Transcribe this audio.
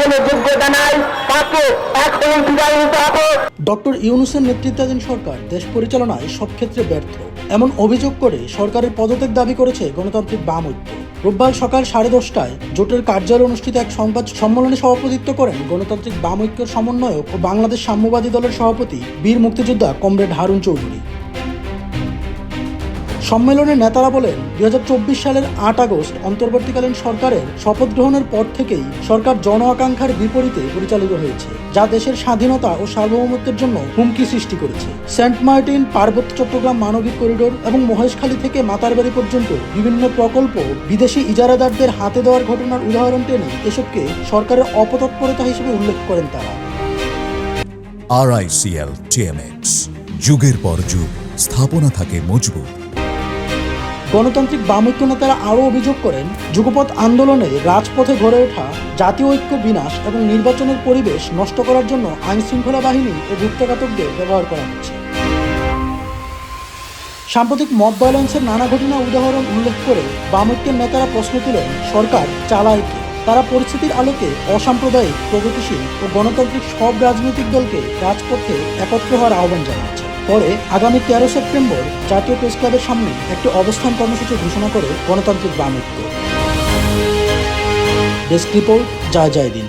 কোনো যোগ্যতা নাই, তাকে এখন বিদায় নিতে হবে। ডক্টর ইউনুসের নেতৃত্বাধীন সরকার দেশ পরিচালনায় সব ক্ষেত্রে ব্যর্থ। এমন অভিযোগ করে সরকারের পদত্যাগ দাবি করেছে গণতান্ত্রিক বাম ঐক্য। রোববার সকাল সাড়ে দশটায় জোটের কার্যালয়ে অনুষ্ঠিত এক সংবাদ সম্মেলনে সভাপতিত্ব করেন গণতান্ত্রিক বাম ঐক্যের সমন্বয়ক ও বাংলাদেশ সাম্যবাদী দলের সভাপতি বীর মুক্তিযোদ্ধা কমরেড হারুন চৌধুরী। সম্মেলনে নেতারা বলেন, দুই হাজার চব্বিশ সালের আট আগস্ট অন্তর্বর্তীকালীন সরকারের শপথ গ্রহণের পর থেকেই সরকার জন আকাঙ্ক্ষার বিপরীতে পরিচালিত হয়েছে, যা দেশের স্বাধীনতা ও সার্বভৌমত্বের জন্য হুমকি সৃষ্টি করেছে। সেন্ট মার্টিন, পার্বত্য চট্টগ্রাম মানবিক করিডোর এবং মহেশখালী থেকে মাতারবাড়ি পর্যন্ত বিভিন্ন প্রকল্প বিদেশি ইজারাদারদের হাতে দেওয়ার ঘটনার উদাহরণ টেনে এসবকে সরকারের অপতৎপরতা হিসেবে উল্লেখ করেন তারা। আরআইসিএল টিএমএক্স যুগের পর যুগ, স্থাপনা থাকে মজবুত। গণতান্ত্রিক বামৈক্য নেতারা আরও অভিযোগ করেন, যুগপৎ আন্দোলনে রাজপথে গড়ে ওঠা জাতীয় ঐক্য বিনাশ এবং নির্বাচনের পরিবেশ নষ্ট করার জন্য আইন শৃঙ্খলা বাহিনী ও গুপ্তঘাতকদের ব্যবহার করা হচ্ছে। সাম্প্রতিক মব ভায়োলেন্সের নানা ঘটনা উদাহরণ উল্লেখ করে বামৈক্যের নেতারা প্রশ্ন তুলেন, সরকার চালায় কি? তারা পরিস্থিতির আলোকে অসাম্প্রদায়িক, প্রগতিশীল ও গণতান্ত্রিক সব রাজনৈতিক দলকে রাজপথে একত্র হওয়ার আহ্বান জানাচ্ছে। পরে আগামী তেরো সেপ্টেম্বর জাতীয় প্রেস ক্লাবের সামনে একটি অবস্থান কর্মসূচি ঘোষণা করে গণতান্ত্রিক বাম ডেস্ক রিপোর্ট, জয় জয় দিন